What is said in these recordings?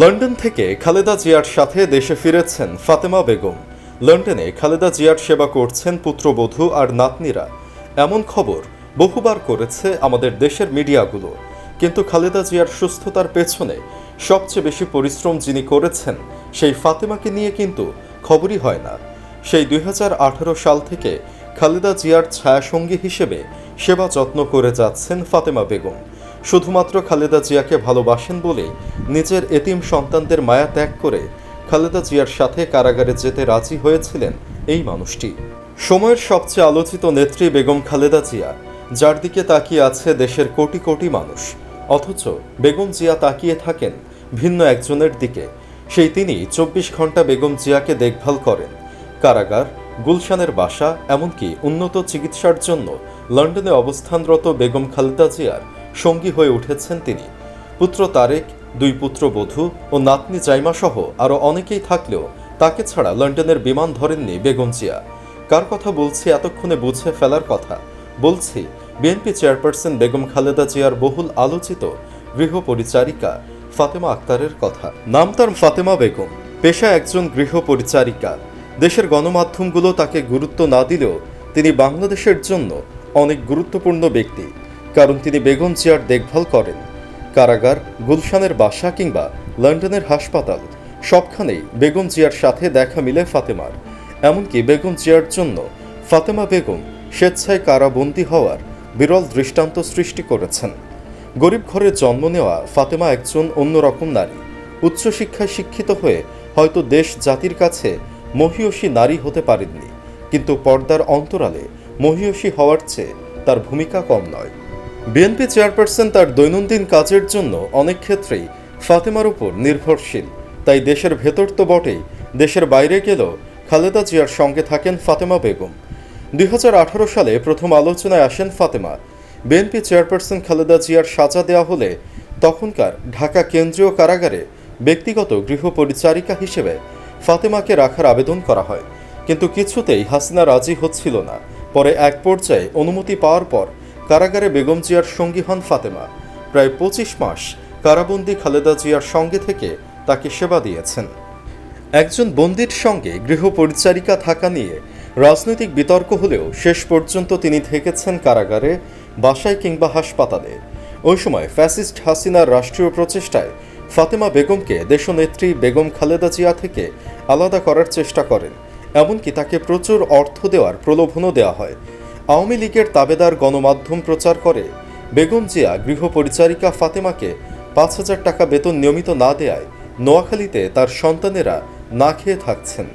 London থেকে খালেদা জিয়ার সাথে দেশে ফিরেছেন ফাতেমা বেগম। লন্ডনে খালেদা জিয়ার সেবা করছেন পুত্রবধূ আর নাতনিরা। এমন খবর বহুবার করেছে আমাদের দেশের মিডিয়াগুলো। কিন্তু খালেদা জিয়ার সুস্থতার পেছনে সবচেয়ে বেশি পরিশ্রম যিনি করেছেন, সেই ফাতেমাকে নিয়ে কিন্তু খবরই হয় না। সেই দুই হাজার আঠারো সাল থেকে খালেদা জিয়ার ছায়াসঙ্গী হিসেবে সেবা যত্ন করে যাচ্ছেন ফাতেমা বেগম। শুধুমাত্র খালেদা জিয়াকে ভালোবাসেন বলে নিজের এতিম সন্তানদের মায়া ত্যাগ করে খালেদা জিয়ার সাথে কারাগারে যেতে রাজি হয়েছিলেন এই মানুষটি। সময়ের সবচেয়ে আলোচিত নেত্রী বেগম খালেদা জিয়া, যার দিকে তাকিয়ে আছে দেশের কোটি কোটি মানুষ। অথচ বেগম জিয়া তাকিয়ে থাকেন ভিন্ন একজনের দিকে। সেই তিনি চব্বিশ ঘণ্টা বেগম জিয়াকে দেখভাল করেন। কারাগার, গুলশানের বাসা, এমনকি উন্নত চিকিৎসার জন্য লন্ডনে অবস্থানরত বেগম খালেদা জিয়ার সঙ্গী হয়ে উঠেছেন তিনি। পুত্র তারেক, দুই পুত্র পুত্রবধূ ও নাতনি জাইমা সহ আরও অনেকেই থাকলেও তাকে ছাড়া লন্ডনের বিমান ধরেননি বেগম জিয়া। কার কথা বলছি এতক্ষণে বুঝে ফেলার কথা। বলছি, বিএনপি চেয়ারপারসন বেগম খালেদা জিয়ার বহুল আলোচিত গৃহ পরিচারিকা ফাতেমা আক্তারের কথা। নাম তার ফাতেমা বেগম। পেশা একজন গৃহ পরিচারিকা দেশের গণমাধ্যমগুলো তাকে গুরুত্ব না দিলেও তিনি বাংলাদেশের জন্য অনেক গুরুত্বপূর্ণ ব্যক্তি। কারণ তিনি বেগম জিয়ার দেখভাল করেন। কারাগার, গুলশানের বাসা কিংবা লন্ডনের হাসপাতাল, সবখানেই বেগম জিয়ার সাথে দেখা মিলে ফাতেমার। এমনকি বেগম জিয়ার জন্য ফাতেমা বেগম স্বেচ্ছায় কারাবন্দী হওয়ার বিরল দৃষ্টান্ত সৃষ্টি করেছেন। গরিব ঘরে জন্ম নেওয়া ফাতেমা একজন অন্যরকম নারী। উচ্চশিক্ষায় শিক্ষিত হয়ে হয়তো দেশ জাতির কাছে মহিয়সী নারী হতে পারেননি, কিন্তু পর্দার অন্তরালে মহিয়সী হওয়ার চেয়ে তার ভূমিকা কম নয়। বিএনপি চেয়ারপারসন তার দৈনন্দিন কাজের জন্য অনেক ক্ষেত্রেই ফাতেমার উপর নির্ভরশীল। তাই দেশের ভেতর তো বটেই, দেশের বাইরে গেলেও খালেদা জিয়ার সঙ্গে থাকেন ফাতেমা বেগম। দুই হাজার আঠারো সালে প্রথম আলোচনায় আসেন ফাতেমা। বিএনপি চেয়ারপারসন খালেদা জিয়ার সাজা দেওয়া হলে তখনকার ঢাকা কেন্দ্রীয় কারাগারে ব্যক্তিগত গৃহ পরিচারিকা হিসেবে ফাতেমাকে রাখার আবেদন করা হয়। কিন্তু কিছুতেই হাসিনা রাজি হচ্ছিল না। পরে এক পর্যায়ে অনুমতি পাওয়ার পর কারাগারে বেগম জিয়ার সঙ্গী হন ফাতেমা। প্রায় পঁচিশ মাস কারাবন্দি খালেদা জিয়ার সঙ্গে থেকে তাকে সেবা দিয়েছেন। একজন বন্দির সঙ্গে গৃহ পরিচারিকা থাকা নিয়ে রাজনৈতিক বিতর্ক হলেও শেষ পর্যন্ত তিনি থেকেছেন কারাগারে, বাসায় কিংবা হাসপাতালে। ওই সময় ফ্যাসিস্ট হাসিনার রাষ্ট্রীয় প্রচেষ্টায় ফাতেমা বেগমকে দেশনেত্রী বেগম খালেদা জিয়া থেকে আলাদা করার চেষ্টা করেন। এমনকি তাকে প্রচুর অর্থ দেওয়ার প্রলোভনও দেওয়া হয়। আওয়ামী লীগের তাবেদার গণমাধ্যম প্রচার করে। বেগম জিয়া গৃহ পরিচারিকা ফাতেমাকে পাঁচ হাজার টাকা বেতন নিয়মিত না দেয়ায় নোয়াখালীতে তার সন্তানেরা না খেয়ে থাকছেন।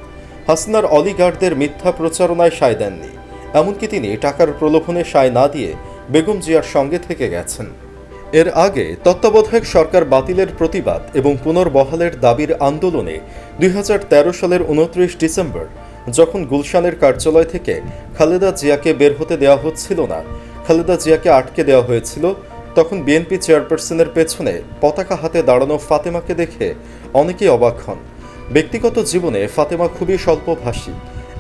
হাসনার অলিগার্ডদের মিথ্যা প্রচারণায় সায় দেননি। এমনকি তিনি টাকার প্রলোভনে সায় না দিয়ে বেগম জিয়ার সঙ্গে থেকে গেছেন। এর আগে তত্ত্বাবধায়ক সরকার বাতিলের প্রতিবাদ এবং পুনর্বহালের দাবির আন্দোলনে দুই হাজার তেরো সালের উনত্রিশ ডিসেম্বর যখন গুলশানের কার্যালয় থেকে খালেদা জিয়াকে বের হতে দেওয়া হচ্ছিল না, খালেদা জিয়াকে আটকে দেওয়া হয়েছিল, তখন বিএনপি চেয়ারপারসনের পেছনে পতাকা হাতে দাঁড়ানো ফাতেমাকে দেখে অনেকেই অবাক হন। ব্যক্তিগত জীবনে ফাতেমা খুবই স্বল্পভাষী।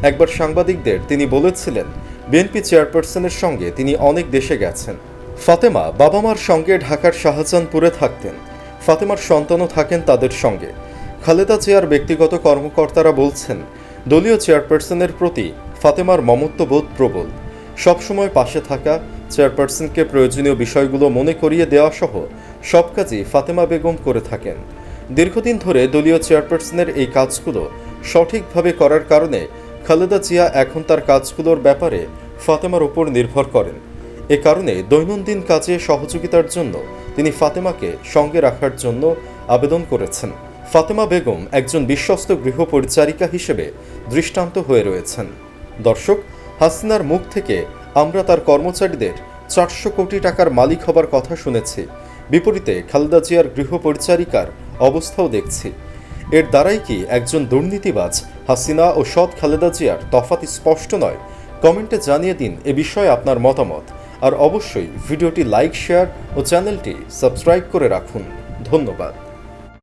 একবার সাংবাদিকদের তিনি বলেছিলেন, বিএনপি চেয়ারপারসনের সঙ্গে তিনি অনেক দেশে গেছেন। ফাতেমা বাবা মার সঙ্গে ঢাকার শাহজাহানপুরে থাকতেন। ফাতেমার সন্তানও থাকেন তাদের সঙ্গে। খালেদা জিয়ার ব্যক্তিগত কর্মকর্তারা বলছেন দলীয় চেয়ারপারসনের প্রতি ফাতেমার মমত্ববোধ প্রবল। সবসময় পাশে থাকা চেয়ারপারসনকে প্রয়োজনীয় বিষয়গুলো মনে করিয়ে দেওয়া সহ সব কাজই ফাতেমা বেগম করে থাকেন। দীর্ঘদিন ধরে দলীয় চেয়ারপারসনের এই কাজগুলো সঠিকভাবে করার কারণে খালেদা জিয়া এখন তার কাজগুলোর ব্যাপারে ফাতেমার উপর নির্ভর করেন। এ কারণে দৈনন্দিন কাজে সহযোগিতার জন্য তিনি ফাতেমাকে সঙ্গে রাখার জন্য আবেদন করেছেন। ফাতেমা বেগম একজন বিশ্বস্ত গৃহ পরিচারিকা হিসেবে দৃষ্টান্ত হয়ে রয়েছেন। দর্শক, হাসিনার মুখ থেকে আমরা তার কর্মচারীদের চারশো কোটি টাকার মালিক হবার কথা শুনেছি। বিপরীতে খালেদা জিয়ার গৃহ পরিচারিকার অবস্থাও দেখছি। এর দ্বারাই কি একজন দুর্নীতিবাজ হাসিনা ও সৎ খালেদা জিয়ার তফাৎ স্পষ্ট নয়? কমেন্টে জানিয়ে দিন এ বিষয়ে আপনার মতামত। আর অবশ্যই ভিডিওটি লাইক, শেয়ার ও চ্যানেলটি সাবস্ক্রাইব করে রাখুন। ধন্যবাদ।